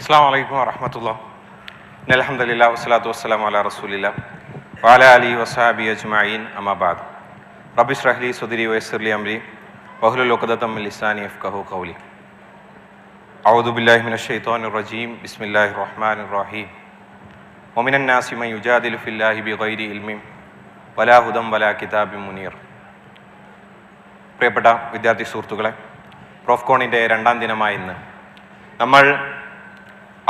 അസ്സാം വലൈക്കും വറഹമത്തുള്ള. അലഹമില്ല വസ്സലാത്തു വസ്സലാം അല റസൂലില്ല വാല അലി വസാബി അജ്മായിൻ അമാബാദ് റബിഷ് റഹ്ലി സുദിരി വയസ്സർലി അംരി. ബഹുലുഖദത്തം ലിസാനി അഫ്കഹു കൗലി ഔദുബില്ലാഹിമിൻ ഷെയ്ത്തോൻ റജീം. ബിസ്മില്ലാഹി റഹ്മാൻ റഹീം. ഒമിനൻ നാസിമ യുജാദിൽ ഫില്ലാഹി ബി ഗൈരി ഇൽമിം വലാ ഹുദം വലാ കിതാബി മുനീർ. പ്രിയപ്പെട്ട വിദ്യാർത്ഥി സുഹൃത്തുക്കളെ പ്രോഫ്കോണിന്റെ രണ്ടാം ദിനമായ ഇന്ന് നമ്മൾ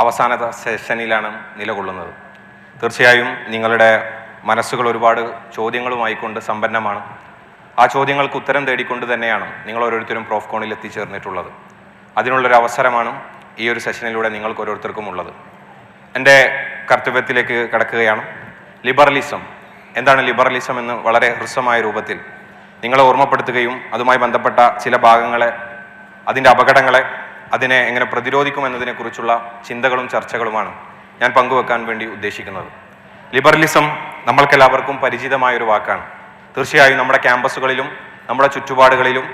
അവസാന സെഷനിലാണ് നിലകൊള്ളുന്നത്. തീർച്ചയായും നിങ്ങളുടെ മനസ്സുകൾ ഒരുപാട് ചോദ്യങ്ങളുമായിക്കൊണ്ട് സമ്പന്നമാണ്. ആ ചോദ്യങ്ങൾക്ക് ഉത്തരം തേടിക്കൊണ്ട് തന്നെയാണ് നിങ്ങൾ ഓരോരുത്തരും പ്രോഫ് കോണിൽ എത്തിച്ചേർന്നിട്ടുള്ളത്. അതിനുള്ളൊരു അവസരമാണ് ഈ ഒരു സെഷനിലൂടെ നിങ്ങൾക്ക് ഓരോരുത്തർക്കും ഉള്ളത്. എന്റെ കർത്തവ്യത്തിലേക്ക് കടക്കുകയാണ്. ലിബറലിസം. എന്താണ് ലിബറലിസം എന്ന് വളരെ ഹ്രസ്വമായ രൂപത്തിൽ നിങ്ങളെ ഓർമ്മപ്പെടുത്തുകയും അതുമായി ബന്ധപ്പെട്ട ചില ഭാഗങ്ങളെ അതിന്റെ അപകടങ്ങളെ അതിനെ എങ്ങനെ പ്രതിരോധിക്കും എന്നതിനെക്കുറിച്ചുള്ള ചിന്തകളും ചർച്ചകളുമാണ് ഞാൻ പങ്കുവെക്കാൻ വേണ്ടി ഉദ്ദേശിക്കുന്നത്. ലിബറലിസം നമ്മൾക്കെല്ലാവർക്കും പരിചിതമായ ഒരു വാക്കാണ്. തീർച്ചയായും നമ്മുടെ ക്യാമ്പസുകളിലും നമ്മുടെ ചുറ്റുപാടുകളിലും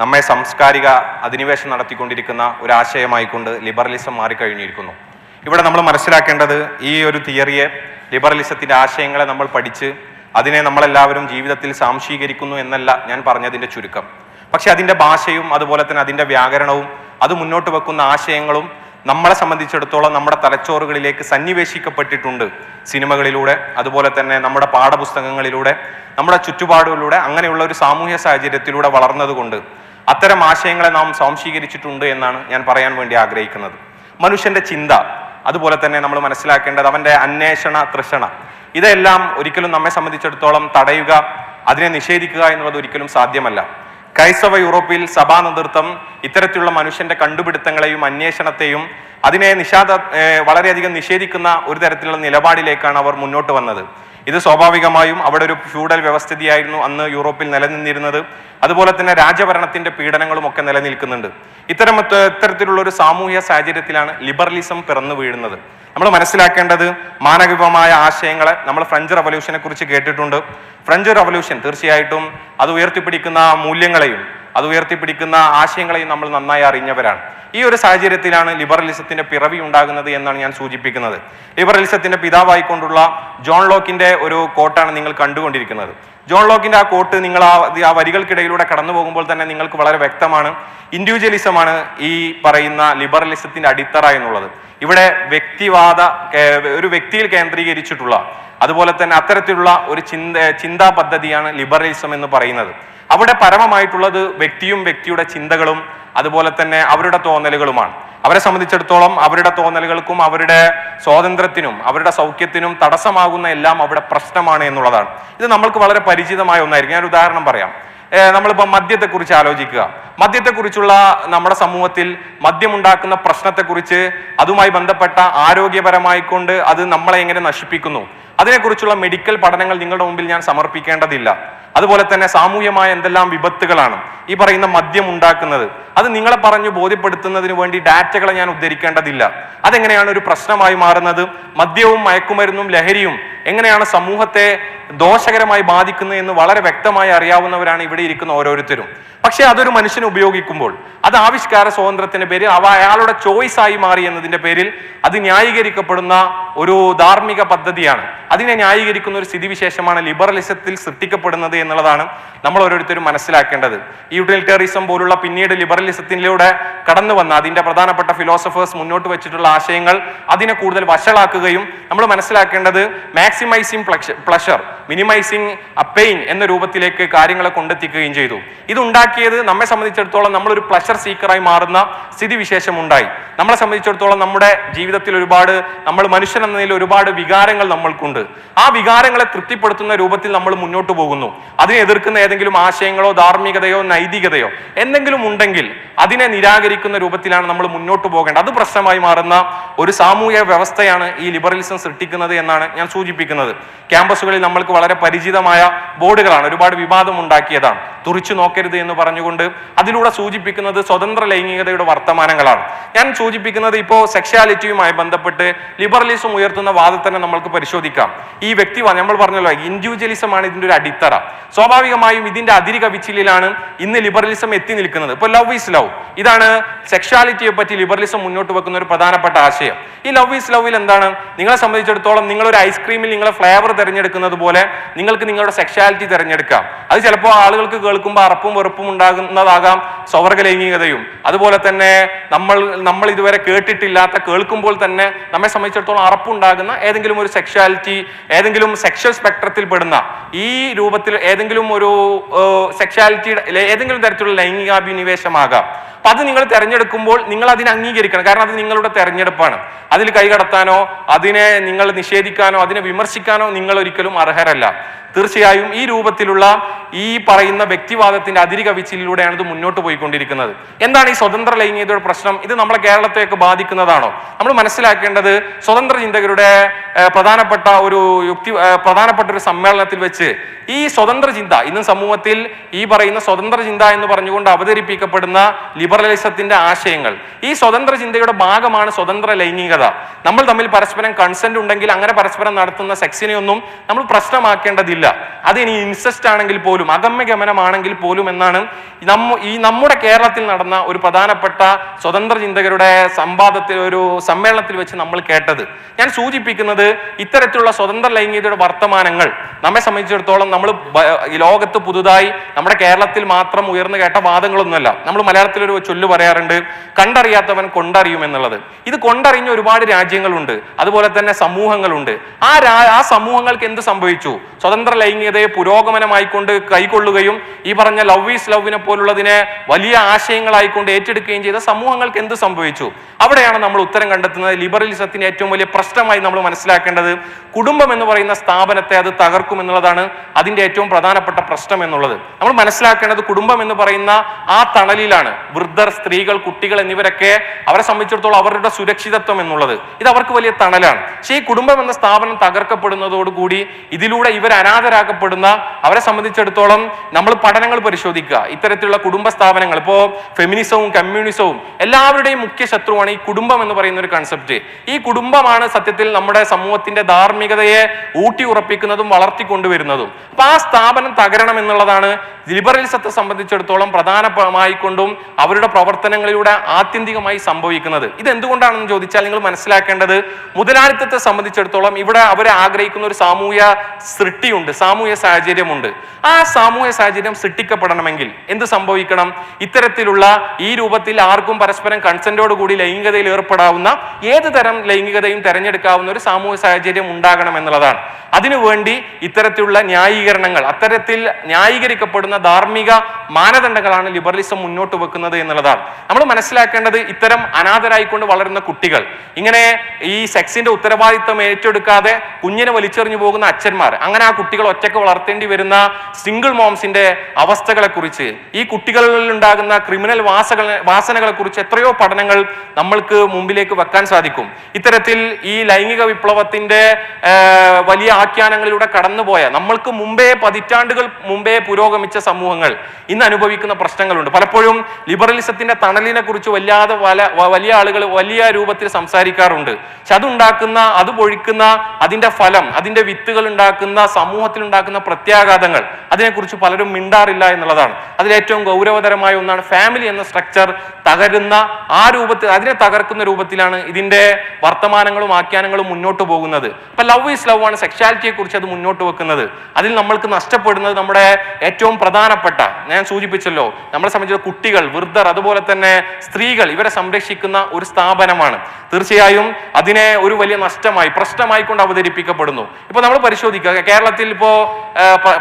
നമ്മെ സാംസ്കാരിക അധിനിവേശം നടത്തിക്കൊണ്ടിരിക്കുന്ന ഒരു ആശയമായിക്കൊണ്ട് ലിബറലിസം മാറിക്കഴിഞ്ഞിരിക്കുന്നു. ഇവിടെ നമ്മൾ മനസ്സിലാക്കേണ്ടത് ഈ ഒരു തിയറിയെ ലിബറലിസത്തിന്റെ ആശയങ്ങളെ നമ്മൾ പഠിച്ച് അതിനെ നമ്മളെല്ലാവരും ജീവിതത്തിൽ സാംശീകരിക്കുന്നു എന്നല്ല ഞാൻ പറഞ്ഞതിന്റെ ചുരുക്കം. പക്ഷേ അതിന്റെ ഭാഷയും അതുപോലെ തന്നെ അതിന്റെ വ്യാകരണവും അത് മുന്നോട്ട് വെക്കുന്ന ആശയങ്ങളും നമ്മളെ സംബന്ധിച്ചിടത്തോളം നമ്മുടെ തലച്ചോറുകളിലേക്ക് സന്നിവേശിക്കപ്പെട്ടിട്ടുണ്ട് സിനിമകളിലൂടെ അതുപോലെ തന്നെ നമ്മുടെ പാഠപുസ്തകങ്ങളിലൂടെ നമ്മുടെ ചുറ്റുപാടുകളിലൂടെ അങ്ങനെയുള്ള ഒരു സാമൂഹ്യ സാഹചര്യത്തിലൂടെ വളർന്നതുകൊണ്ട് അത്തരം ആശയങ്ങളെ നാം സ്വാംശീകരിച്ചിട്ടുണ്ട് എന്നാണ് ഞാൻ പറയാൻ വേണ്ടി ആഗ്രഹിക്കുന്നത്. മനുഷ്യന്റെ ചിന്ത അതുപോലെ തന്നെ നമ്മൾ മനസ്സിലാക്കേണ്ടത് അവന്റെ അന്വേഷണ തൃഷണ. ഇതെല്ലാം ഒരിക്കലും നമ്മെ സംബന്ധിച്ചിടത്തോളം തടയുക അതിനെ നിഷേധിക്കുക എന്നുള്ളത് ഒരിക്കലും സാധ്യമല്ല. ക്രൈസ്തവ യൂറോപ്പിൽ സഭാ നേതൃത്വം ഇത്തരത്തിലുള്ള മനുഷ്യന്റെ കണ്ടുപിടുത്തങ്ങളെയും അന്വേഷണത്തെയും അതിനെ നിഷാദ വളരെയധികം നിഷേധിക്കുന്ന ഒരു തരത്തിലുള്ള നിലപാടിലേക്കാണ് അവർ മുന്നോട്ട് വന്നത്. ഇത് സ്വാഭാവികമായും അവിടെ ഒരു ഫ്യൂഡൽ വ്യവസ്ഥിതിയായിരുന്നു അന്ന് യൂറോപ്പിൽ നിലനിന്നിരുന്നത്. അതുപോലെ തന്നെ രാജഭരണത്തിന്റെ പീഡനങ്ങളും ഒക്കെ നിലനിൽക്കുന്നുണ്ട്. ഇത്തരം ഇത്തരത്തിലുള്ള ഒരു സാമൂഹ്യ സാഹചര്യത്തിലാണ് ലിബറലിസം പിറന്നു വീഴുന്നത്. നമ്മൾ മനസ്സിലാക്കേണ്ടത് മാനവികമായ ആശയങ്ങളെ നമ്മൾ ഫ്രഞ്ച് റവല്യൂഷനെ കുറിച്ച് കേട്ടിട്ടുണ്ട്. ഫ്രഞ്ച് റവല്യൂഷൻ തീർച്ചയായിട്ടും അത് ഉയർത്തിപ്പിടിക്കുന്ന മൂല്യങ്ങളെയും അത് ഉയർത്തിപ്പിടിക്കുന്ന ആശയങ്ങളെയും നമ്മൾ നന്നായി അറിഞ്ഞവരാണ്. ഈ ഒരു സാഹചര്യത്തിലാണ് ലിബറലിസത്തിന്റെ പിറവി ഉണ്ടാകുന്നത് എന്നാണ് ഞാൻ സൂചിപ്പിക്കുന്നത്. ലിബറലിസത്തിന്റെ പിതാവായിക്കൊണ്ടുള്ള ജോൺ ലോക്കിന്റെ ഒരു കോട്ടാണ് നിങ്ങൾ കണ്ടുകൊണ്ടിരിക്കുന്നത്. ജോൺ ലോക്കിന്റെ ആ കോട്ട് നിങ്ങൾ ആ ആ വരികൾക്കിടയിലൂടെ കടന്നു പോകുമ്പോൾ തന്നെ നിങ്ങൾക്ക് വളരെ വ്യക്തമാണ് ഇൻഡിവിജ്വലിസമാണ് ഈ പറയുന്ന ലിബറലിസത്തിന്റെ അടിത്തറ എന്നുള്ളത്. ഇവിടെ വ്യക്തിവാദ ഒരു വ്യക്തിയിൽ കേന്ദ്രീകരിച്ചിട്ടുള്ള അതുപോലെ തന്നെ അത്തരത്തിലുള്ള ഒരു ചിന്ത ചിന്താ പദ്ധതിയാണ് ലിബറലിസം എന്ന് പറയുന്നത്. അവിടെ പരമമായിട്ടുള്ളത് വ്യക്തിയും വ്യക്തിയുടെ ചിന്തകളും അതുപോലെ തന്നെ അവരുടെ തോന്നലുകളുമാണ്. അവരെ സംബന്ധിച്ചിടത്തോളം അവരുടെ തോന്നലുകൾക്കും അവരുടെ സ്വാതന്ത്ര്യത്തിനും അവരുടെ സൗഖ്യത്തിനും തടസ്സമാകുന്ന എല്ലാം അവിടെ പ്രശ്നമാണ് എന്നുള്ളതാണ്. ഇത് നമ്മൾക്ക് വളരെ പരിചിതമായ ഒന്നായിരിക്കും. ഞാൻ ഉദാഹരണം പറയാം. നമ്മളിപ്പോൾ നമ്മളിപ്പോ മദ്യത്തെക്കുറിച്ച് ആലോചിക്കുക. മദ്യത്തെക്കുറിച്ചുള്ള നമ്മുടെ സമൂഹത്തിൽ മദ്യമുണ്ടാക്കുന്ന പ്രശ്നത്തെക്കുറിച്ച് അതുമായി ബന്ധപ്പെട്ട ആരോഗ്യപരമായി കൊണ്ട് അത് നമ്മളെ എങ്ങനെ നശിപ്പിക്കുന്നു? അതിനെക്കുറിച്ചുള്ള മെഡിക്കൽ പഠനങ്ങൾ നിങ്ങളുടെ മുമ്പിൽ ഞാൻ സമർപ്പിക്കേണ്ടതില്ല. അതുപോലെ തന്നെ സാമൂഹ്യമായ എന്തെല്ലാം വിപത്തുകളാണ് ഈ പറയുന്ന മദ്യം ഉണ്ടാക്കുന്നത്. അത് നിങ്ങളെ പറഞ്ഞു ബോധ്യപ്പെടുത്തുന്നതിന് വേണ്ടി ഡാറ്റകളെ ഞാൻ ഉദ്ധരിക്കേണ്ടതില്ല. അതെങ്ങനെയാണ് ഒരു പ്രശ്നമായി മാറുന്നത്? മദ്യവും മയക്കുമരുന്നും ലഹരിയും എങ്ങനെയാണ് സമൂഹത്തെ ദോഷകരമായി ബാധിക്കുന്നത് എന്ന് വളരെ വ്യക്തമായി അറിയാവുന്നവരാണ് ഇവിടെ ഇരിക്കുന്ന ഓരോരുത്തരും. പക്ഷെ അതൊരു മനുഷ്യന് ഉപയോഗിക്കുമ്പോൾ അത് ആവിഷ്കാര സ്വാതന്ത്ര്യത്തിന്റെ പേരിൽ അവ അയാളുടെ ചോയ്സ് ആയി മാറി എന്നതിന്റെ പേരിൽ അത് ന്യായീകരിക്കപ്പെടുന്ന ഒരു ധാർമ്മിക പദ്ധതിയാണ്. അതിനെ ന്യായീകരിക്കുന്ന ഒരു സ്ഥിതിവിശേഷമാണ് ലിബറലിസത്തിൽ സൃഷ്ടിക്കപ്പെടുന്നത് എന്നുള്ളതാണ് നമ്മൾ ഓരോരുത്തരും മനസ്സിലാക്കേണ്ടത്. യൂട്ടിലിറ്ററിസം പോലുള്ള പിന്നീട് ലിബറലിസത്തിലൂടെ കടന്നു വന്ന അതിന്റെ പ്രധാനപ്പെട്ട ഫിലോസഫേഴ്സ് മുന്നോട്ട് വെച്ചിട്ടുള്ള ആശയങ്ങൾ അതിനെ കൂടുതൽ വഷളാക്കുകയും നമ്മൾ മനസ്സിലാക്കേണ്ടത് മാക്സിമൈസിങ് പ്ലഷർ മിനിമൈസിങ് പെയിൻ എന്ന രൂപത്തിലേക്ക് കാര്യങ്ങളെ കൊണ്ടെത്തിക്കുകയും ചെയ്തു. ഇതുണ്ടാക്കിയത് നമ്മെ സംബന്ധിച്ചിടത്തോളം നമ്മളൊരു പ്ലഷർ സീക്കറായി മാറുന്ന സ്ഥിതിവിശേഷം ഉണ്ടായി നമ്മളെ സംബന്ധിച്ചിടത്തോളം നമ്മുടെ ജീവിതത്തിൽ ഒരുപാട് നമ്മൾ മനുഷ്യൻ എന്ന നിലയിൽ ഒരുപാട് വികാരങ്ങൾ നമ്മൾക്കുണ്ട്. ആ വികാരങ്ങളെ തൃപ്തിപ്പെടുത്തുന്ന രൂപത്തിൽ നമ്മൾ മുന്നോട്ട് പോകുന്നു. അതിനെ എതിർക്കുന്ന ഏതെങ്കിലും ആശയങ്ങളോ ധാർമ്മികതയോ നൈതികതയോ എന്തെങ്കിലും ഉണ്ടെങ്കിൽ അതിനെ നിരാകരിക്കുന്ന രൂപത്തിലാണ് നമ്മൾ മുന്നോട്ട് പോകേണ്ടത്. അത് പ്രശ്നമായി മാറുന്ന ഒരു സാമൂഹ്യ വ്യവസ്ഥയാണ് ഈ ലിബറലിസം സൃഷ്ടിക്കുന്നത് എന്നാണ് ഞാൻ സൂചിപ്പിക്കുന്നത്. ക്യാമ്പസുകളിൽ നമ്മൾക്ക് വളരെ പരിചിതമായ ബോർഡുകളാണ്. ഒരുപാട് വിവാദം ഉണ്ടാക്കിയതാണ്. തുറിച്ചു നോക്കരുത് എന്ന് പറഞ്ഞുകൊണ്ട് അതിലൂടെ സൂചിപ്പിക്കുന്നത് സ്വതന്ത്ര ലൈംഗികതയുടെ വർത്തമാനങ്ങളാണ്. ഞാൻ സൂചിപ്പിക്കുന്നത് ഇപ്പോൾ സെക്ഷാലിറ്റിയുമായി ബന്ധപ്പെട്ട് ലിബറലിസം ഉയർത്തുന്ന വാദത്തിനെ നമ്മൾക്ക് പരിശോധിക്കാം. ഈ വ്യക്തി നമ്മൾ പറഞ്ഞല്ലോ ഇൻഡിവിജ്വലിസം ആണ് ഇതിന്റെ ഒരു അടിത്തറ. സ്വാഭാവികമായും ഇതിന്റെ അതിരി കവിച്ചിലാണ് ഇന്ന് ലിബറലിസം എത്തി നിൽക്കുന്നത്. ഇപ്പൊ ലവ് ഈസ് ലവ് ഇതാണ് സെക്ഷാലിറ്റിയെ പറ്റി ലിബറലിസം മുന്നോട്ട് വെക്കുന്ന ഒരു പ്രധാനപ്പെട്ട ആശയം. ഈ ലവ് ഈസ് ലവിൽ എന്താണ്? നിങ്ങളെ സംബന്ധിച്ചിടത്തോളം നിങ്ങൾ ഒരു ഐസ്ക്രീമിൽ നിങ്ങളെ ഫ്ലേവർ തിരഞ്ഞെടുക്കുന്നത് പോലെ നിങ്ങൾക്ക് നിങ്ങളുടെ സെക്ഷാലിറ്റി തിരഞ്ഞെടുക്കാം. അത് ചിലപ്പോൾ ആളുകൾക്ക് കേൾക്കുമ്പോൾ അറപ്പും വെറുപ്പും ഉണ്ടാകുന്നതാകാം സ്വവർഗ ലൈംഗികതയും. അതുപോലെ തന്നെ നമ്മൾ നമ്മൾ ഇതുവരെ കേട്ടിട്ടില്ലാത്ത കേൾക്കുമ്പോൾ തന്നെ നമ്മെ സംബന്ധിച്ചിടത്തോളം അറപ്പുണ്ടാകുന്ന ഏതെങ്കിലും ഒരു സെക്ഷാലിറ്റി ഏതെങ്കിലും സെക്ഷൽ സ്പെക്ട്രത്തിൽ പെടുന്ന ഈ രൂപത്തിൽ ഏതെങ്കിലും ഒരു സെക്ഷാലിറ്റിയുടെ ഏതെങ്കിലും തരത്തിലുള്ള ലൈംഗികാഭിനിവേശമാകാം. അപ്പൊ അത് നിങ്ങൾ തിരഞ്ഞെടുക്കുമ്പോൾ നിങ്ങൾ അതിനെ അംഗീകരിക്കണം. കാരണം അത് നിങ്ങളുടെ തെരഞ്ഞെടുപ്പാണ്. അതിൽ കൈകടത്താനോ അതിനെ നിങ്ങൾ നിഷേധിക്കാനോ അതിനെ വിമർശിക്കാനോ നിങ്ങൾ ഒരിക്കലും അർഹരല്ല. തീർച്ചയായും ഈ രൂപത്തിലുള്ള ഈ പറയുന്ന വ്യക്തിവാദത്തിന്റെ അതിരി കവിച്ചിലൂടെയാണ് ഇത് മുന്നോട്ട് പോയിക്കൊണ്ടിരിക്കുന്നത്. എന്താണ് ഈ സ്വതന്ത്ര ലൈംഗികതയുടെ പ്രശ്നം? ഇത് നമ്മളെ കേരളത്തെയൊക്കെ ബാധിക്കുന്നതാണോ? നമ്മൾ മനസ്സിലാക്കേണ്ടത് സ്വതന്ത്ര ചിന്തകരുടെ പ്രധാനപ്പെട്ട ഒരു യുക്തി പ്രധാനപ്പെട്ട ഒരു സമ്മേളനത്തിൽ വെച്ച് ഈ സ്വതന്ത്ര ചിന്ത ഇന്ന് സമൂഹത്തിൽ ഈ പറയുന്ന സ്വതന്ത്ര ചിന്ത എന്ന് പറഞ്ഞുകൊണ്ട് അവതരിപ്പിക്കപ്പെടുന്ന ലിബറലിസത്തിന്റെ ആശയങ്ങൾ ഈ സ്വതന്ത്ര ചിന്തയുടെ ഭാഗമാണ് സ്വതന്ത്ര ലൈംഗികത. നമ്മൾ തമ്മിൽ പരസ്പരം കൺസെന്റ് ഉണ്ടെങ്കിൽ അങ്ങനെ പരസ്പരം നടത്തുന്ന സെക്സിനെ ഒന്നും നമ്മൾ പ്രശ്നമാക്കേണ്ടതില്ല. അത് ഇനി ഇൻസെസ്റ്റ് ആണെങ്കിൽ പോലും അഗമ്യ ഗമനമാണെങ്കിൽ പോലും എന്നാണ് ഈ നമ്മുടെ കേരളത്തിൽ നടന്ന ഒരു പ്രധാനപ്പെട്ട സ്വതന്ത്ര ചിന്തകരുടെ സംവാദത്തിൽ ഒരു സമ്മേളനത്തിൽ വെച്ച് നമ്മൾ കേട്ടത്. ഞാൻ സൂചിപ്പിക്കുന്നത് ഇത്തരത്തിലുള്ള സ്വതന്ത്ര ലൈംഗികതയുടെ വർത്തമാനങ്ങൾ നമ്മെ സംബന്ധിച്ചിടത്തോളം നമ്മൾ ലോകത്ത് പുതുതായി നമ്മുടെ കേരളത്തിൽ മാത്രം ഉയർന്നു കേട്ട വാദങ്ങളൊന്നുമല്ല. നമ്മൾ മലയാളത്തിൽ ഒരു ചൊല്ല് പറയാറുണ്ട് കണ്ടറിയാത്തവൻ കൊണ്ടറിയും എന്നുള്ളത്. ഇത് കൊണ്ടറിഞ്ഞ ഒരുപാട് രാജ്യങ്ങളുണ്ട്. അതുപോലെ തന്നെ സമൂഹങ്ങളുണ്ട്. ആ ആ സമൂഹങ്ങൾക്ക് എന്ത് സംഭവിച്ചു? സ്വതന്ത്ര ലൈംഗികതയെ പുരോഗമനമായിക്കൊണ്ട് കൈക്കൊള്ളുകയും ഈ പറഞ്ഞ ലവ് ഈസ് ലവിനെ പോലുള്ളതിനെ വലിയ ആശയങ്ങളായിക്കൊണ്ട് ഏറ്റെടുക്കുകയും ചെയ്ത സമൂഹങ്ങൾക്ക് എന്ത് സംഭവിച്ചു? അവിടെയാണ് നമ്മൾ ഉത്തരം കണ്ടെത്തുന്നത്. ലിബറലിസത്തിന് ഏറ്റവും വലിയ പ്രശ്നമായി നമ്മൾ മനസ്സിലാക്കേണ്ടത് കുടുംബം എന്ന് പറയുന്ന സ്ഥാപനത്തെ അത് തകർക്കും എന്നുള്ളതാണ് അതിന്റെ ഏറ്റവും പ്രധാനപ്പെട്ട പ്രശ്നം എന്നുള്ളത്. നമ്മൾ മനസ്സിലാക്കേണ്ടത് കുടുംബം എന്ന് പറയുന്ന ആ തണലിലാണ്. വൃദ്ധർ സ്ത്രീകൾ കുട്ടികൾ എന്നിവരൊക്കെ അവരെ സംബന്ധിച്ചിടത്തോളം അവരുടെ സുരക്ഷിതത്വം എന്നുള്ളത്. ഇത് അവർക്ക് വലിയ തണലാണ്. പക്ഷേ ഈ കുടുംബം എന്ന സ്ഥാപനം തകർക്കപ്പെടുന്നതോടുകൂടി ഇതിലൂടെ ഇവർ അനാഥരാക്കപ്പെടുന്ന അവരെ സംബന്ധിച്ചിടത്തോളം നമ്മൾ പഠനങ്ങൾ പരിശോധിക്കുക. ഇത്തരത്തിലുള്ള കുടുംബ സ്ഥാപനങ്ങൾ ഇപ്പോൾ ഫെമിനിസവും കമ്മ്യൂണിസവും എല്ലാവരുടെയും മുഖ്യ ശത്രുവാണ് ഈ കുടുംബം എന്ന് പറയുന്ന ഒരു കൺസെപ്റ്റ് ഈ കുടുംബമാണ് സത്യത്തിൽ നമ്മുടെ സമൂഹത്തിന്റെ ധാർമ്മികതയെ ഊട്ടി ഉറപ്പിക്കുന്നതും വളർത്തിക്കൊണ്ടുവരുന്നതും. അപ്പൊ ആ സ്ഥാപനം തകരണം എന്നുള്ളതാണ് ലിബറലിസത്തെ സംബന്ധിച്ചിടത്തോളം പ്രധാനമായി കൊണ്ടും അവരുടെ പ്രവർത്തനങ്ങളിലൂടെ ആത്യന്തികമായി സംഭവിക്കുന്നത്. ഇത് എന്തുകൊണ്ടാണെന്ന് ചോദിച്ചാൽ നിങ്ങൾ മനസ്സിലാക്കേണ്ടത് മുതലാളിത്തത്തെ സംബന്ധിച്ചിടത്തോളം ഇവിടെ അവർ ആഗ്രഹിക്കുന്ന ഒരു സാമൂഹ്യ സൃഷ്ടിയുണ്ട്. സാമൂഹ്യ സാഹചര്യമുണ്ട്. ആ സാമൂഹ്യ സാഹചര്യം സൃഷ്ടിക്കപ്പെടണമെങ്കിൽ എന്ത് സംഭവിക്കണം? ഇത്തരത്തിലുള്ള ഈ രൂപത്തിൽ ആർക്കും പരസ്പരം കൺസെന്റോട് കൂടി ലൈംഗികതയിൽ ഏർപ്പെടാവുന്ന ഏത് തരം ലൈംഗികതയും തെരഞ്ഞെടുക്കാവുന്ന ഒരു സാമൂഹ്യ സാഹചര്യം ഉണ്ടാകണം എന്നുള്ളതാണ്. അതിനുവേണ്ടി ഇത്തരത്തിലുള്ള ന്യായീകരണങ്ങൾ അത്തരത്തിൽ ന്യായീകരിക്കപ്പെടുന്ന ധാർമ്മിക മാനദണ്ഡങ്ങളാണ് ലിബറലിസം മുന്നോട്ട് വെക്കുന്നത് എന്നുള്ളതാണ്. നമ്മൾ മനസ്സിലാക്കേണ്ടത് ഇത്തരം അനാഥരായിക്കൊണ്ട് വളരുന്ന കുട്ടികൾ ഇങ്ങനെ ഈ സെക്സിന്റെ ഉത്തരവാദിത്വം ഏറ്റെടുക്കാതെ കുഞ്ഞിനെ വലിച്ചെറിഞ്ഞു പോകുന്ന അച്ഛന്മാർ അങ്ങനെ ആ കുട്ടികൾ ഒറ്റയ്ക്ക് വളർത്തേണ്ടി വരുന്ന സിംഗിൾ മോംസിന്റെ അവസ്ഥകളെ കുറിച്ച് ഈ കുട്ടികളിൽ ഉണ്ടാകുന്ന ക്രിമിനൽ വാസനകളെ കുറിച്ച് എത്രയോ പഠനങ്ങൾ നമ്മൾക്ക് മുമ്പിലേക്ക് വെക്കാൻ സാധിക്കും. ഇത്തരത്തിൽ ഈ ലൈംഗിക വിപ്ലവത്തിന്റെ വലിയ ആഖ്യാനങ്ങളിലൂടെ കടന്നുപോയ നമ്മൾക്ക് മുമ്പേ പതിറ്റാണ്ടുകൾ മുമ്പേ പുരോഗമിച്ച സമൂഹങ്ങൾ ഇന്ന് അനുഭവിക്കുന്ന പ്രശ്നങ്ങളുണ്ട്. പലപ്പോഴും ലിബറലിസത്തിന്റെ തണലിനെ കുറിച്ച് വല്ലാതെ വല വലിയ ആളുകൾ വലിയ രൂപത്തിൽ സംസാരിക്കാറുണ്ട്. പക്ഷെ അതുണ്ടാക്കുന്ന അത് പൊഴിക്കുന്ന അതിന്റെ ഫലം അതിന്റെ വിത്തുകൾ ഉണ്ടാക്കുന്ന സമൂഹത്തിൽ ഉണ്ടാക്കുന്ന പ്രത്യാഘാതങ്ങൾ അതിനെക്കുറിച്ച് പലരും മിണ്ടാറില്ല എന്നുള്ളതാണ്. അതിലേറ്റവും ഗൗരവതരമായ ഒന്നാണ് ഫാമിലി എന്ന സ്ട്രക്ചർ തകരുന്ന ആ രൂപത്തിൽ അതിനെ തകർക്കുന്ന രൂപത്തിലാണ് ഇതിന്റെ വർത്തമാനങ്ങളും ആഖ്യാനങ്ങളും മുന്നോട്ട് പോകുന്നത്. ഇപ്പൊ ലവ് ഈസ് ലവ് ആണ് സെക്ഷാലിറ്റിയെ കുറിച്ച് അത് മുന്നോട്ട് വെക്കുന്നത്. അതിൽ നമ്മൾക്ക് നഷ്ടപ്പെടുന്നത് നമ്മുടെ ഏറ്റവും പ്രധാനപ്പെട്ട ഞാൻ സൂചിപ്പിച്ചല്ലോ നമ്മളെ സംബന്ധിച്ച കുട്ടികൾ വൃദ്ധർ അതുപോലെ തന്നെ സ്ത്രീകൾ ഇവരെ സംരക്ഷിക്കുന്ന ഒരു സ്ഥാപനമാണ്. തീർച്ചയായും അതിനെ ഒരു വലിയ നഷ്ടമായി പ്രശ്നമായി കൊണ്ട് അവതരിപ്പിക്കപ്പെടുന്നു. ഇപ്പൊ നമ്മൾ പരിശോധിക്കുക കേരളത്തിൽ ഇപ്പോ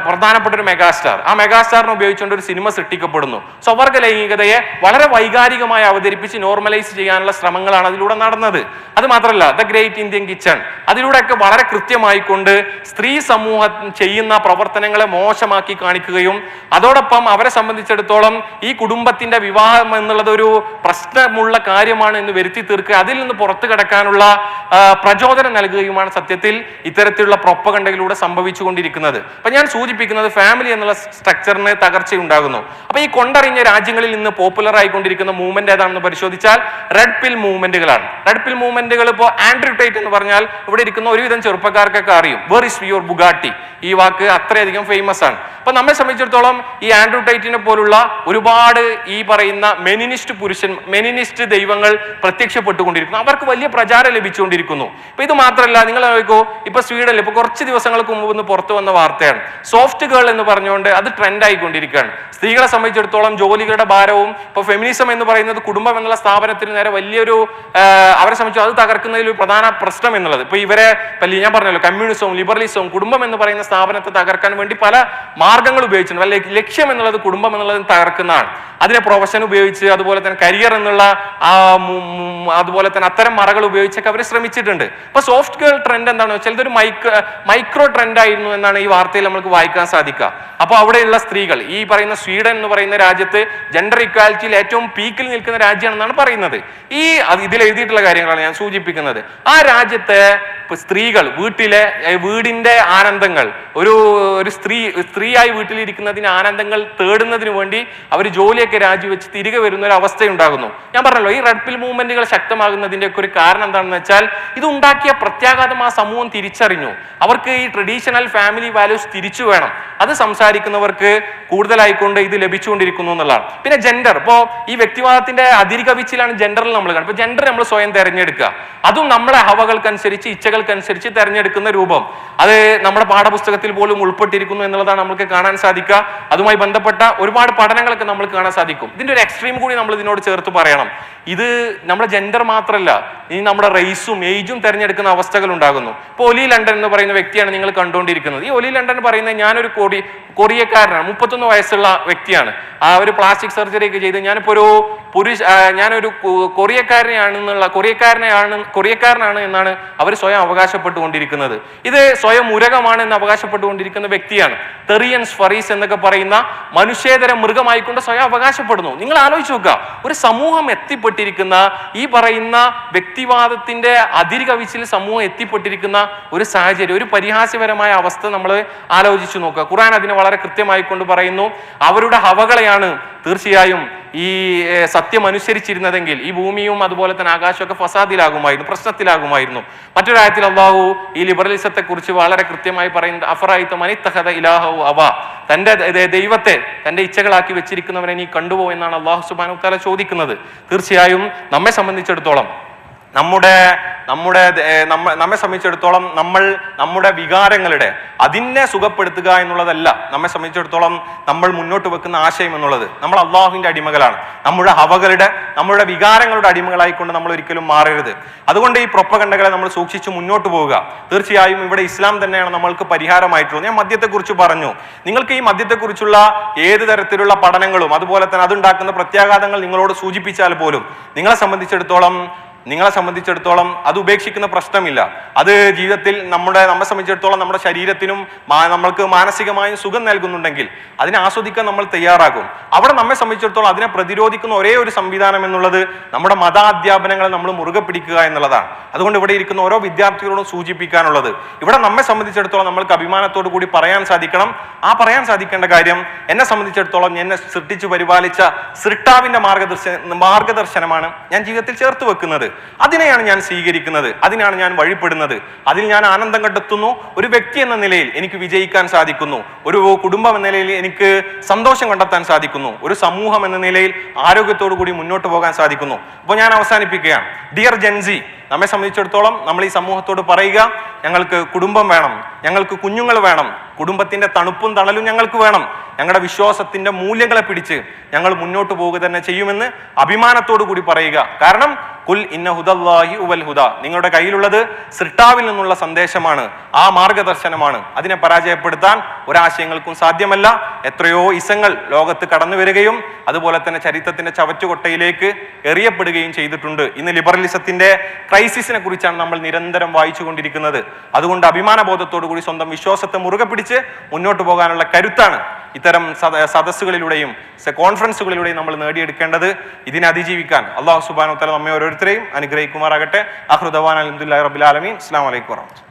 പ്രധാനപ്പെട്ട ഒരു മെഗാസ്റ്റാർ. ആ മെഗാസ്റ്റാറിനെ ഉപയോഗിച്ചുകൊണ്ട് ഒരു സിനിമ സൃഷ്ടിക്കപ്പെടുന്നു. സ്വവർഗ ലൈംഗികതയെ വളരെ വൈകാരികമായി അവതരിപ്പിച്ച് നോർമലൈസ് ചെയ്യാനുള്ള ശ്രമങ്ങളാണ് അതിലൂടെ നടന്നത്. അത് മാത്രമല്ല ദ ഗ്രേറ്റ് ഇന്ത്യൻ കിച്ചൺ അതിലൂടെയൊക്കെ വളരെ കൃത്യമായിക്കൊണ്ട് സ്ത്രീ സമൂഹം ചെയ്യുന്ന പ്രവർത്തനങ്ങളെ മോശമാക്കി കാണിക്കുകയും അതോടൊപ്പം അവരെ സംബന്ധിച്ചിടത്തോളം ഈ കുടുംബത്തിന്റെ വിവാഹം എന്നുള്ളത് ഒരു പ്രശ്നമുള്ള കാര്യമാണ് എന്ന് വരുത്തി തീർക്കുക. അതിൽ നിന്ന് പുറത്തു കിടക്കാനുള്ള പ്രചോദനം നൽകുകയുമാണ് സത്യത്തിൽ ഇത്തരത്തിലുള്ള പ്രൊപ്പകണ്ടയിലൂടെ സംഭവിച്ചുകൊണ്ടിരിക്കുന്നത്. അപ്പൊ ഞാൻ സൂചിപ്പിക്കുന്നത് ഫാമിലി എന്നുള്ള സ്ട്രക്ചറിന് തകർച്ചയുണ്ടാകുന്നു. അപ്പൊ ഈ കൊണ്ടറിഞ്ഞ രാജ്യങ്ങളിൽ ഇന്ന് പോപ്പുലർ ആയിക്കൊണ്ടിരിക്കുന്ന മൂവ്മെന്റ് ഏതാണെന്ന് പരിശോധിച്ചാൽ റെഡ് പിൽ മൂവ്മെന്റുകളാണ്. റെഡ് പിൽ മൂവ്മെന്റുകൾ ഇപ്പോൾ ആൻഡ്രൂ എന്ന് പറഞ്ഞാൽ ഇവിടെ ഇരിക്കുന്ന ഒരുവിധം ചെറുപ്പക്കാർക്കൊക്കെ അറിയും. വെർ ഇസ് യുവർ ബുഗാട്ടി ഈ വാക്ക് അത്രയധികം ഫേമസ് ആണ്. അപ്പൊ നമ്മെ സംബന്ധിച്ചിടത്തോളം ഈ ആൻഡ്രൂ ടൈറ്റിനെ പോലുള്ള ഒരുപാട് ഈ പറയുന്ന മെനിനിസ്റ്റ് പുരുഷൻ മെനിനിസ്റ്റ് ദൈവങ്ങൾ പ്രത്യക്ഷപ്പെട്ടുകൊണ്ടിരിക്കുന്നു. അവർക്ക് വലിയ പ്രചാരം ലഭിച്ചുകൊണ്ടിരിക്കുന്നു. ഇപ്പൊ ഇത് മാത്രമല്ല നിങ്ങൾ നോക്കൂ ഇപ്പൊ സ്വീഡനിൽ ഇപ്പൊ കുറച്ച് ദിവസങ്ങൾക്ക് മുമ്പ് ഒന്ന് പുറത്തു വന്ന വാർത്തയാണ്. സോഫ്റ്റ് ഗേൾ എന്ന് പറഞ്ഞുകൊണ്ട് അത് ട്രെൻഡ് ആയിക്കൊണ്ടിരിക്കുകയാണ്. സ്ത്രീകളെ സംബന്ധിച്ചിടത്തോളം ജോലികളുടെ ഭാരവും ഇപ്പൊ ഫെമിനിസം എന്ന് പറയുന്നത് കുടുംബം എന്നുള്ള സ്ഥാപനത്തിന് നേരെ വലിയൊരു അവരെ സംബന്ധിച്ചു അത് തകർക്കുന്നതിൽ ഒരു പ്രധാന പ്രശ്നം എന്നുള്ളത്. ഇപ്പൊ ഇവരെ ഞാൻ പറഞ്ഞല്ലോ കമ്മ്യൂണിസവും ലിബറലിസവും കുടുംബം എന്ന് പറയുന്ന സ്ഥാപനത്തെ തകർക്കാൻ വേണ്ടി പല മാർഗങ്ങൾ ഉപയോഗിച്ചിട്ടുണ്ട്. ലക്ഷ്യം എന്നുള്ളത് കുടുംബം എന്നുള്ളത് തകർക്കുന്നതാണ്. അതിനെ പ്രൊഫഷൻ ഉപയോഗിച്ച് അതുപോലെ തന്നെ കരിയർ എന്നുള്ള അതുപോലെ തന്നെ അത്തരം മറകൾ ഉപയോഗിച്ചൊക്കെ അവർ ശ്രമിച്ചിട്ടുണ്ട്. അപ്പൊ സോഫ്റ്റ് ഗേൾ ട്രെൻഡ് എന്താണെന്ന് വെച്ചാൽ ഇതൊരു മൈക്രോ മൈക്രോ ട്രെൻഡ് ആയിരുന്നു എന്നാണ് ഈ വാർത്തയിൽ നമുക്ക് വായിക്കാൻ സാധിക്കുക. അപ്പൊ അവിടെയുള്ള സ്ത്രീകൾ ഈ പറയുന്ന സ്വീഡൻ എന്ന് പറയുന്ന രാജ്യത്ത് ജെൻഡർ ഇക്വാലിറ്റിയിൽ ഏറ്റവും പീക്കിൽ നിൽക്കുന്ന രാജ്യമാണെന്നാണ് പറയുന്നത്. ഈ ഇതിൽ എഴുതിയിട്ടുള്ള കാര്യങ്ങളാണ് ഞാൻ സൂചിപ്പിക്കുന്നത്. ആ രാജ്യത്തെ സ്ത്രീകൾ വീട്ടിലെ വീടിന്റെ ആനന്ദങ്ങൾ ഒരു ഒരു സ്ത്രീ സ്ത്രീയായി വീട്ടിലിരിക്കുന്നതിന് ആനന്ദങ്ങൾ തേടുന്നതിന് വേണ്ടി അവർ ജോലിയൊക്കെ രാജിവെച്ച് തിരികെ വരുന്ന ഒരു അവസ്ഥയുണ്ടാകുന്നു. ഞാൻ പറഞ്ഞല്ലോ ഈ റെഡ് പിൽ മൂവ്മെന്റുകൾ ശക്തമാകുന്നതിന്റെ ഒക്കെ ഒരു കാരണം എന്താണെന്ന് വെച്ചാൽ ഇത് ഉണ്ടാക്കിയ പ്രത്യാഘാതം ആ സമൂഹം തിരിച്ചറിഞ്ഞു. അവർക്ക് ഈ ട്രഡീഷണൽ ഫാമിലി വാല്യൂസ് തിരിച്ചു വേണം. അത് സംസാരിക്കുന്നവർക്ക് കൂടുതലായിക്കൊണ്ട് ഇത് ലഭിച്ചുകൊണ്ടിരിക്കുന്നു എന്നുള്ളതാണ്. പിന്നെ ജെൻഡർ ഇപ്പോൾ ഈ വ്യക്തിവാദത്തിന്റെ അതിരികവിച്ചിലാണ് ജെൻഡറിൽ നമ്മൾ കാണുന്നത്. ഇപ്പൊ ജെൻഡർ നമ്മൾ സ്വയം തെരഞ്ഞെടുക്കുക. അതും നമ്മുടെ ഹവകൾക്കനുസരിച്ച് ഇച്ഛകൾക്കനുസരിച്ച് തെരഞ്ഞെടുക്കുന്ന രൂപം. അത് നമ്മുടെ പാഠപുസ്തകത്തിൽ പോലും ഉൾപ്പെട്ടിരിക്കുന്നു എന്നുള്ളതാണ് നമുക്ക് കാണാൻ സാധിക്കുക. അതുമായി ബന്ധപ്പെട്ട ഒരുപാട് പഠനങ്ങളൊക്കെ നമ്മൾ കാണാൻ സാധിക്കും. ഇതിന്റെ ഒരു എക്സ്ട്രീം കൂടി നമ്മൾ ഇതിനോട് ചേർത്ത് പറയണം. ഇത് നമ്മുടെ ജെൻഡർ മാത്രമല്ല ഇനി നമ്മുടെ റേസും ഏജും തിരഞ്ഞെടുക്കുന്ന അവസ്ഥകൾ ഉണ്ടാകുന്നു. ഇപ്പോൾ ഒലി ലണ്ടൻ എന്ന് പറയുന്ന വ്യക്തിയാണ് നിങ്ങൾ കണ്ടുകൊണ്ടിരിക്കുന്നത്. ഈ ഒലി ലണ്ടൻ പറയുന്നത് ഞാനൊരു കൊറി കൊറിയക്കാരനാണ് മുപ്പത്തൊന്ന് വയസ്സുള്ള വ്യക്തിയാണ്. ആ ഒരു പ്ലാസ്റ്റിക് സർജറി ഒക്കെ ചെയ്ത് ഞാനിപ്പോ ഒരു പുരുഷ ഞാനൊരു കൊറിയക്കാരനെയാണെന്നുള്ള കൊറിയക്കാരനെയാണ് കൊറിയക്കാരനാണ് എന്നാണ് അവർ സ്വയം അവകാശപ്പെട്ടുകൊണ്ടിരിക്കുന്നത്. ഇത് സ്വയം ഉരകമാണ് എന്ന് അവകാശപ്പെട്ടുകൊണ്ടിരിക്കുന്ന വ്യക്തിയാണ്. തെറിയൻസ് ഫറീസ് എന്നൊക്കെ പറയുന്ന മനുഷ്യേതര മൃഗമായിക്കൊണ്ട് സ്വയം അവകാശപ്പെടുന്നു. നിങ്ങൾ ആലോചിച്ച് നോക്കുക ഒരു സമൂഹം എത്തിപ്പെട്ടിരിക്കുന്ന ഈ പറയുന്ന വ്യക്തിവാദത്തിന്റെ അതിരുകവിച്ചിൽ സമൂഹം എത്തിപ്പെട്ടിരിക്കുന്ന ഒരു സാഹചര്യം ഒരു പരിഹാസ്യപരമായ അവസ്ഥ നമ്മൾ ആലോചിച്ചു നോക്കുക. ഖുറാൻ അതിനെ വളരെ കൃത്യമായി കൊണ്ട് പറയുന്നു അവരുടെ ഹവകളെയാണ് തീർച്ചയായും ഈ സത്യം അനുസരിച്ചിരുന്നതെങ്കിൽ ഈ ഭൂമിയും അതുപോലെ തന്നെ ആകാശമൊക്കെ ഫസാദിലാകുമായിരുന്നു പ്രശ്നത്തിലാകുമായിരുന്നു. മറ്റൊരായത്തിൽ അള്ളാഹു ഈ ലിബറലിസത്തെ കുറിച്ച് വളരെ കൃത്യമായി പറയുന്നത് അഫറായിത്ത മനിത്തഹദ ഇലാഹു അവ. തന്റെ ദൈവത്തെ തന്റെ ഇച്ഛകളാക്കി വെച്ചിരിക്കുന്നവനെ നീ കണ്ടുപോകുമെന്നാണ് അള്ളാഹു സുബാനു താല ചോദിക്കുന്നത്. തീർച്ചയായും നമ്മെ സംബന്ധിച്ചിടത്തോളം നമ്മുടെ നമ്മുടെ നമ്മ സംബന്ധിച്ചിടത്തോളം നമ്മൾ നമ്മുടെ വികാരങ്ങളുടെ അതിനെ സുഖപ്പെടുത്തുക എന്നുള്ളതല്ല നമ്മെ സംബന്ധിച്ചിടത്തോളം നമ്മൾ മുന്നോട്ട് വെക്കുന്ന ആശയം എന്നുള്ളത്. നമ്മൾ അള്ളാഹുവിന്റെ അടിമകളാണ്. നമ്മുടെ ഹവകളുടെ നമ്മുടെ വികാരങ്ങളുടെ അടിമകളായിക്കൊണ്ട് നമ്മൾ ഒരിക്കലും മാറരുത്. അതുകൊണ്ട് ഈ പ്രൊപ്പകണ്ടകളെ നമ്മൾ സൂക്ഷിച്ച് മുന്നോട്ട് പോവുക. തീർച്ചയായും ഇവിടെ ഇസ്ലാം തന്നെയാണ് നമ്മൾക്ക് പരിഹാരമായിട്ടുള്ളത്. ഞാൻ മദ്യത്തെക്കുറിച്ച് പറഞ്ഞു. നിങ്ങൾക്ക് ഈ മദ്യത്തെക്കുറിച്ചുള്ള ഏത് തരത്തിലുള്ള പഠനങ്ങളും അതുപോലെ തന്നെ അതുണ്ടാക്കുന്ന പ്രത്യാഘാതങ്ങൾ നിങ്ങളോട് സൂചിപ്പിച്ചാൽ പോലും നിങ്ങളെ സംബന്ധിച്ചിടത്തോളം നിങ്ങളെ സംബന്ധിച്ചിടത്തോളം അത് ഉപേക്ഷിക്കുന്ന പ്രശ്നമില്ല. അത് ജീവിതത്തിൽ നമ്മുടെ നമ്മെ സംബന്ധിച്ചിടത്തോളം നമ്മുടെ ശരീരത്തിനും നമ്മൾക്ക് മാനസികമായും സുഖം നൽകുന്നുണ്ടെങ്കിൽ അതിനെ ആസ്വദിക്കാൻ നമ്മൾ തയ്യാറാകും. അവിടെ നമ്മെ സംബന്ധിച്ചിടത്തോളം അതിനെ പ്രതിരോധിക്കുന്ന ഒരേ ഒരു സംവിധാനം എന്നുള്ളത് നമ്മുടെ മതാധ്യാപനങ്ങളെ നമ്മൾ മുറുകെ പിടിക്കുക എന്നുള്ളതാണ്. അതുകൊണ്ട് ഇവിടെ ഇരിക്കുന്ന ഓരോ വിദ്യാർത്ഥികളോടും സൂചിപ്പിക്കാനുള്ളത്. ഇവിടെ നമ്മെ സംബന്ധിച്ചിടത്തോളം നമ്മൾക്ക് അഭിമാനത്തോടു കൂടി പറയാൻ സാധിക്കണം. ആ പറയാൻ സാധിക്കേണ്ട കാര്യം എന്നെ സംബന്ധിച്ചിടത്തോളം എന്നെ സൃഷ്ടിച്ചു പരിപാലിച്ച സൃഷ്ടാവിന്റെ മാർഗദർശന മാർഗദർശനമാണ് ഞാൻ ജീവിതത്തിൽ ചേർത്ത് വെക്കുന്നത്. അതിനെയാണ് ഞാൻ സ്വീകരിക്കുന്നത്. അതിനാണ് ഞാൻ വഴിപ്പെടുന്നത് അതിൽ ഞാൻ ആനന്ദം കണ്ടെത്തുന്നു. ഒരു വ്യക്തി എന്ന നിലയിൽ എനിക്ക് വിജയിക്കാൻ സാധിക്കുന്നു. ഒരു കുടുംബം എന്ന നിലയിൽ എനിക്ക് സന്തോഷം കണ്ടെത്താൻ സാധിക്കുന്നു. ഒരു സമൂഹം എന്ന നിലയിൽ ആരോഗ്യത്തോടു കൂടി മുന്നോട്ട് പോകാൻ സാധിക്കുന്നു. അപ്പോൾ ഞാൻ അവസാനിപ്പിക്കുകയാണ്. ഡിയർ ജെൻസി നമ്മെ സംബന്ധിച്ചിടത്തോളം നമ്മൾ ഈ സമൂഹത്തോട് പറയുക ഞങ്ങൾക്ക് കുടുംബം വേണം ഞങ്ങൾക്ക് കുഞ്ഞുങ്ങൾ വേണം കുടുംബത്തിന്റെ തണുപ്പും തണലും ഞങ്ങൾക്ക് വേണം. ഞങ്ങളുടെ വിശ്വാസത്തിന്റെ മൂല്യങ്ങളെ പിടിച്ച് ഞങ്ങൾ മുന്നോട്ട് പോവുക തന്നെ ചെയ്യുമെന്ന് അഭിമാനത്തോടു കൂടി പറയുക. കാരണം കുൽ ഇന്ന ഹുദല്ലാഹി ഉവൽ ഹുദ നിങ്ങളുടെ കയ്യിലുള്ളത് സൃഷ്ടാവിൽ നിന്നുള്ള സന്ദേശമാണ് ആ മാർഗദർശനമാണ്. അതിനെ പരാജയപ്പെടുത്താൻ ഒരാശയങ്ങൾക്കും സാധ്യമല്ല. എത്രയോ ഇസങ്ങൾ ലോകത്ത് കടന്നു വരികയും അതുപോലെ തന്നെ ചരിത്രത്തിന്റെ ചവറ്റുകൊട്ടയിലേക്ക് എറിയപ്പെടുകയും ചെയ്തിട്ടുണ്ട്. ഇന്ന് ലിബറലിസത്തിന്റെ ക്രൈസിസിനെ കുറിച്ചാണ് നമ്മൾ നിരന്തരം വായിച്ചു കൊണ്ടിരിക്കുന്നത് അതുകൊണ്ട് അഭിമാനബോധത്തോടു കൂടി സ്വന്തം വിശ്വാസത്തെ മുറുകെ പിടിച്ച് മുന്നോട്ട് പോകാനുള്ള കരുത്താണ് ഇത്തരം സദ- സദസ്സുകളിലൂടെയും കോൺഫറൻസുകളിലൂടെയും നമ്മൾ നേടിയെടുക്കേണ്ടത് ഇതിനെ അതിജീവിക്കാൻ. അള്ളാഹു സുബാനു തല നമ്മെ ഓരോരുത്തരെയും അനുഗ്രഹിക്കുമാറാകട്ടെ. അഹ്റുദവാൻ അലഹമുല്ലാ റബുലാലമീൻ അസ്സാം വലൈക്കും വാഹമത്തുള്ള